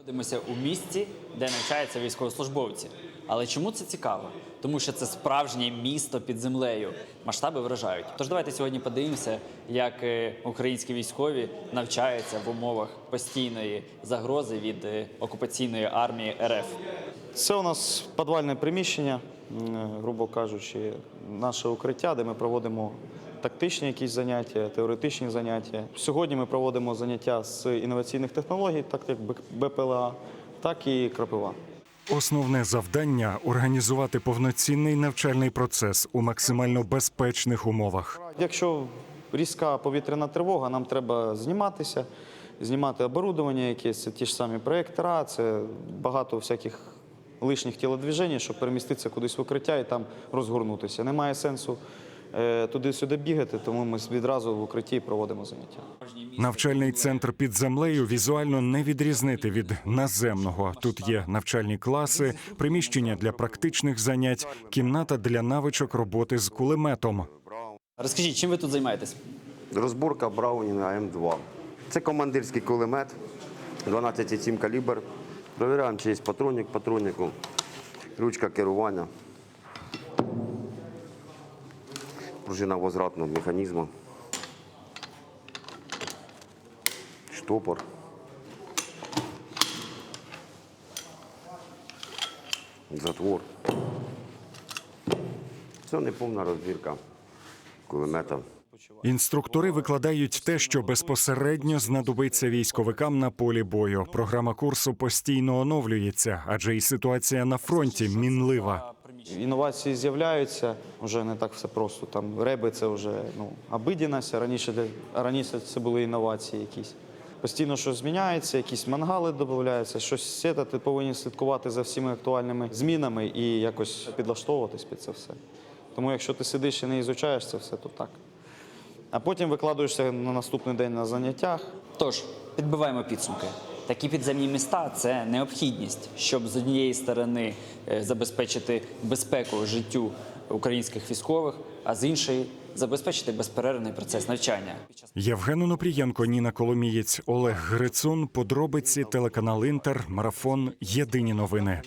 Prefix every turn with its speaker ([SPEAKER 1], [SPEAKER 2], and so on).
[SPEAKER 1] Знаходимося у місті, де навчаються військовослужбовці. Але чому це цікаво? Тому що це справжнє місто під землею. Масштаби вражають. Тож давайте сьогодні подивимося, як е, українські військові навчаються в умовах постійної загрози від е, окупаційної армії РФ.
[SPEAKER 2] Це у нас підвальне приміщення, грубо кажучи, наше укриття, де ми проводимо тактичні якісь заняття, теоретичні заняття. Сьогодні ми проводимо заняття з інноваційних технологій, так як БПЛА, так і крапива.
[SPEAKER 3] Основне завдання організувати повноцінний навчальний процес у максимально безпечних умовах.
[SPEAKER 2] Якщо різка повітряна тривога, нам треба зніматися, знімати оборудовання якесь, це ті ж самі проєктора, це багато всяких лишніх тілодвіжень, щоб переміститися кудись в укриття і там розгорнутися. Немає сенсу туди-сюди бігати, тому ми відразу в укритті проводимо заняття.
[SPEAKER 3] Навчальний центр під землею візуально не відрізнити від наземного. Тут є навчальні класи, приміщення для практичних занять, кімната для навичок роботи з кулеметом.
[SPEAKER 1] Розкажіть, чим ви тут займаєтесь?
[SPEAKER 4] Розборка Браунінга М2. Це командирський кулемет, 12,7 калібр. Провіряємо, чи є патронник патроннику, ручка керування, пружина возвратного механізму, штопор. Затвор. Це неповна розбірка кулемета.
[SPEAKER 3] Інструктори викладають те, що безпосередньо знадобиться військовикам на полі бою. Програма курсу постійно оновлюється, адже і ситуація на фронті мінлива.
[SPEAKER 2] Інновації з'являються, вже не так все просто. Там реби це вже ну, обидість, раніше, раніше це були інновації якісь. Постійно щось зміняється, якісь мангали додаються, щось це, ти повинен слідкувати за всіма актуальними змінами і якось підлаштовуватись під це все. Тому якщо ти сидиш і не ізучаєш це все, то так. А потім викладуєшся на наступний день на заняттях,
[SPEAKER 1] Тож підбиваємо підсумки. Такі підземні міста це необхідність, щоб з однієї сторони е, забезпечити безпеку життю українських військових, а з іншої забезпечити безперервний процес навчання.
[SPEAKER 3] Євген Онопрієнко, Ніна Коломієць, Олег Грицун. Подробиці телеканал Інтер. Марафон. Єдині новини.